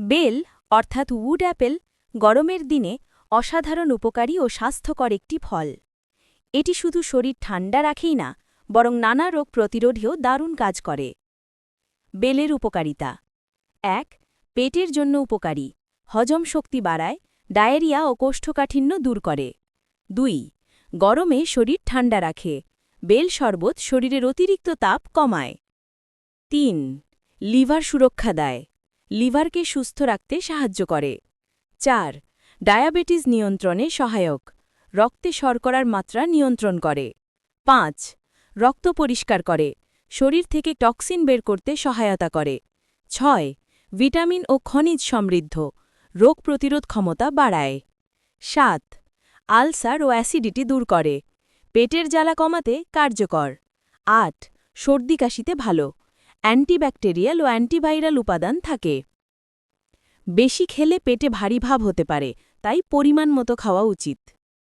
Bell, অর্থাৎ would Apple, গরমের দিনে অসাধারণ উপকারী ও স্বাস্থ্যকর একটি ফল। এটি শুধু শরীর ঠান্ডা রাখেই না, বরং নানা রোগ প্রতিরোধেও দারুণ কাজ করে। বেলের উপকারিতা। এক, পেটের জন্য উপকারী। হজম শক্তি বাড়ায়, ডায়েরিয়া ও কোষ্ঠকাঠিন্য দূর করে। দুই, গরমে শরীর ঠান্ডা রাখে। বেল শরবত শরীরের অতিরিক্ত তাপ কমায়। তিন, লিভার সুরক্ষা দেয়। লিভারকে সুস্থ রাখতে সাহায্য করে। চার, ডায়াবেটিস নিয়ন্ত্রণে সহায়ক। রক্তে শর্করার মাত্রা নিয়ন্ত্রণ করে। পাঁচ, রক্ত পরিষ্কার করে। শরীর থেকে টক্সিন বের করতে সহায়তা করে। ছয়, ভিটামিন ও খনিজ সমৃদ্ধ। রোগ প্রতিরোধ ক্ষমতা বাড়ায়। সাত, আলসার ও অ্যাসিডিটি দূর করে। পেটের জ্বালা কমাতে কার্যকর। আট, সর্দি কাশিতে ভালো। অ্যান্টিব্যাকটেরিয়াল ও অ্যান্টিভাইরাল উপাদান থাকে। বেশি খেলে পেটে ভারী ভাব হতে পারে তাই পরিমাণ মতো খাওয়া উচিত।